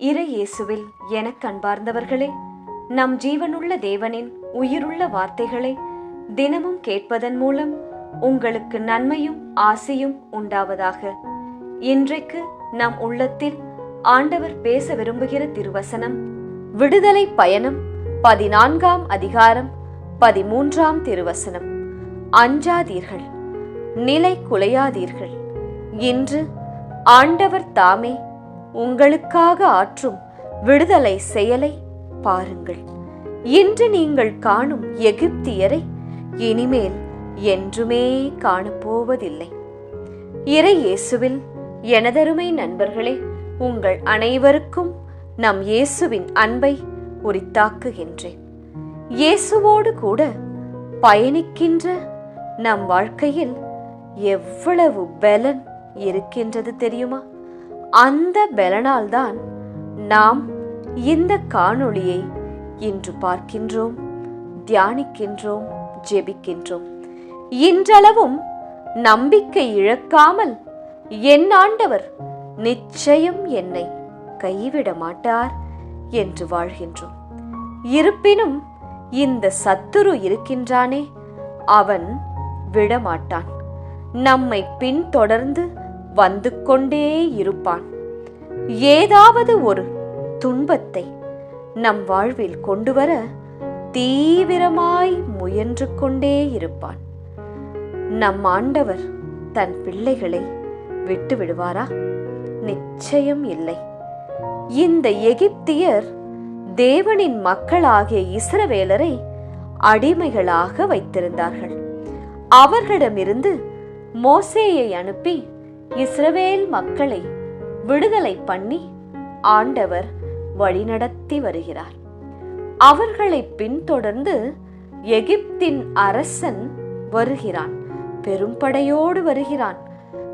இறை இயேசுவில் எனக் கண்பார்ந்தவர்களே நம் ஜீவனுள்ள தேவனின் உயிருள்ள வார்த்தைகளை தினமும் கேட்பதன் மூலம் உங்களுக்கு நன்மையும் ஆசையும் உண்டாவதாக. இன்றைக்கு நம் உள்ளத்தில் ஆண்டவர் பேச விரும்புகிற திருவசனம் விடுதலை பயணம் பதினான்காம் அதிகாரம் பதிமூன்றாம் திருவசனம். அஞ்சாதீர்கள் நிலை குலையாதீர்கள். இன்று ஆண்டவர் தாமே உங்களுக்காக ஆற்றும் விடுதலை செயலை பாருங்கள். இன்று நீங்கள் காணும் எகிப்தியரை இனிமேல் என்றுமே காணப்போவதில்லை. இறை இயேசுவில் எனதருமை நண்பர்களே உங்கள் அனைவருக்கும் நம் இயேசுவின் அன்பை உரித்தாக்குகின்றேன். இயேசுவோடு கூட பயணிக்கின்ற நம் வாழ்க்கையில் எவ்வளவு பலன் இருக்கின்றது தெரியுமா? அந்த பலனால்தான் நாம் இந்த காணொளியை இன்று பார்க்கின்றோம் தியானிக்கின்றோம் ஜெபிக்கின்றோம். இன்றளவும் நம்பிக்கை இழக்காமல் என் ஆண்டவர் நிச்சயம் என்னை கைவிட மாட்டார் என்று வாழ்கின்றோம். இருப்பினும் இந்த சத்துரு இருக்கின்றானே அவன் விடமாட்டான். நம்மை பின்தொடர்ந்து வந்து கொண்டே இருப்பான். ஏதாவது ஒரு துன்பத்தை நம் வாழ்வில் கொண்டு வர தீவிரமாய் முயன்று கொண்டே இருப்பான். நம் ஆண்டவர் தன் பிள்ளைகளை விட்டு விடுவாரா? நிச்சயம் இல்லை. இந்த எகிப்தியர் தேவனின் மக்களாகிய இஸ்ரவேலரை அடிமைகளாக வைத்திருந்தார்கள். அவர்களிடமிருந்து மோசேயை அனுப்பி இஸ்ரவேல் மக்களை விடுதலை பண்ணி ஆண்டவர் வழிநடத்தி வருகிறார். அவர்களை பின்தொடர்ந்து எகிப்தின் அரசன் வருகிறான். பெரும்படையோடு வருகிறான்.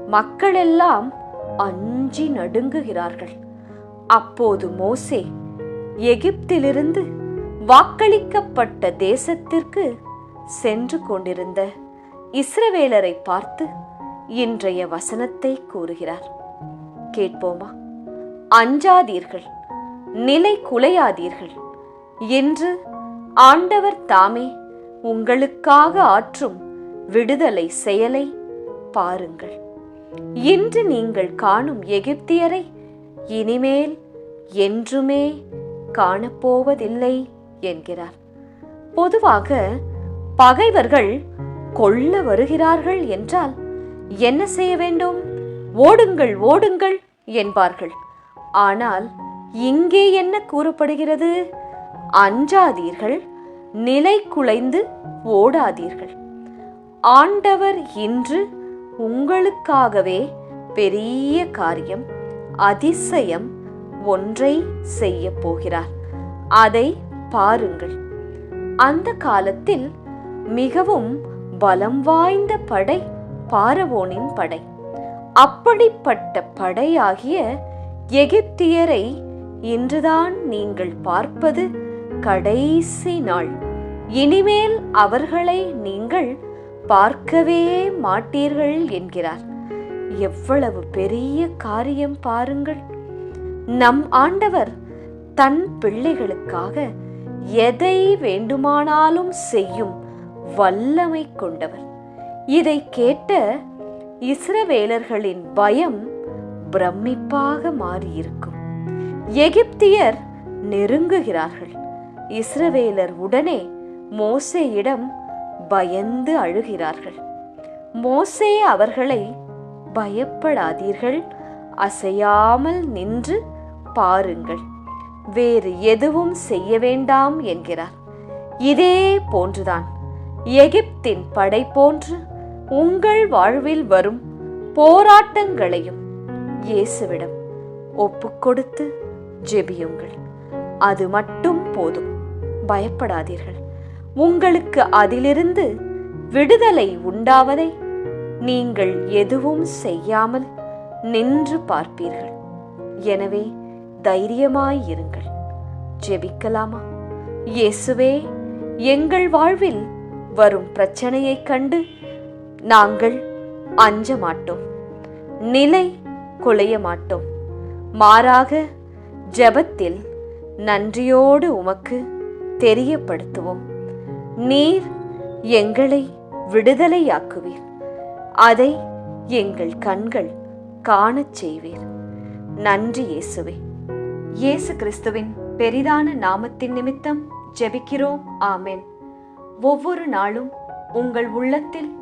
மக்களெல்லாம் அஞ்சி நடுங்குகிறார்கள். அப்போது மோசே எகிப்திலிருந்து வாக்களிக்கப்பட்ட தேசத்திற்கு சென்று கொண்டிருந்த இஸ்ரவேலரை பார்த்து இன்றைய வசனத்தை கூறுகிறார். கேட்போமா? அஞ்சாதீர்கள் நிலை குலையாதீர்கள். என்று ஆண்டவர் தாமே உங்களுக்காக ஆற்றும் விடுதலை செயலை பாருங்கள். இன்று நீங்கள் காணும் எகிப்தியரை இனிமேல் என்றுமே காணப்போவதில்லை என்கிறார். பொதுவாக பகைவர்கள் கொல்ல வருகிறார்கள் என்றால் என்ன செய்ய வேண்டும்? ஓடுங்கள் ஓடுங்கள் என்பார்கள். ஆனால் இங்கே என்ன கூறப்படுகிறது? அஞ்சாதீர்கள் நிலை குலைந்து ஓடாதீர்கள். ஆண்டவர் இன்று உங்களுக்காகவே பெரிய காரியம் அதிசயம் ஒன்றை செய்ய போகிறார். அதை பாருங்கள். அந்த காலத்தில் மிகவும் பலம் வாய்ந்த படை பாரவோனின் படை. அப்படிப்பட்ட படையாகிய எகிப்தியரை இன்றுதான் நீங்கள் பார்ப்பது கடைசி நாள். இனிமேல் அவர்களை நீங்கள் பார்க்கவே மாட்டீர்கள் என்கிறார். எவ்வளவு பெரிய காரியம் பாருங்கள். நம் ஆண்டவர் தன் பிள்ளைகளுக்காக எதை வேண்டுமானாலும் செய்யும் வல்லமை கொண்டவர். இதை கேட்ட இஸ்ரவேலர்களின் பயம் பிரமிப்பாக மாறியிருக்கும். எகிப்தியர் நெருங்குகிறார்கள். இஸ்ரவேலர் உடனே மோசேயிடம் பயந்து அழுகிறார்கள். மோசே அவர்களை பயப்படாதீர்கள் அசையாமல் நின்று பாருங்கள். வேறு எதுவும் செய்ய வேண்டாம் என்கிறார். இதே போன்றுதான் எகிப்தின் படை போன்று உங்கள் வாழ்வில் வரும் போராட்டங்களையும் இயேசுவிடம் ஒப்புக்கொடுத்து ஜெபியுங்கள். அது மட்டும் போதும். பயப்படாதீர்கள். உங்களுக்கு அதிலிருந்து விடுதலை உண்டாவதை நீங்கள் எதுவும் செய்யாமல் நின்று பார்ப்பீர்கள். எனவே தைரியமாயிருங்கள் ஜெபிக்கலாமா? இயேசுவே எங்கள் வாழ்வில் வரும் பிரச்சனையைக் கண்டு நாங்கள் அஞ்ச மாட்டோம் நிலை குலைய மாட்டோம் மாறாக ஜெபத்தில் நன்றியோடு உமக்கு தெரியப்படுத்துவோம். நீர் எங்களை விடுதலையாக்குவீர். அதை எங்கள் கண்கள் காணச் செய்வீர். நன்றி இயேசுவே. இயேசு கிறிஸ்துவின் பெரிதான நாமத்தின் நிமித்தம் ஜெபிக்கிறோம். ஆமென். ஒவ்வொரு நாளும் உங்கள் உள்ளத்தில்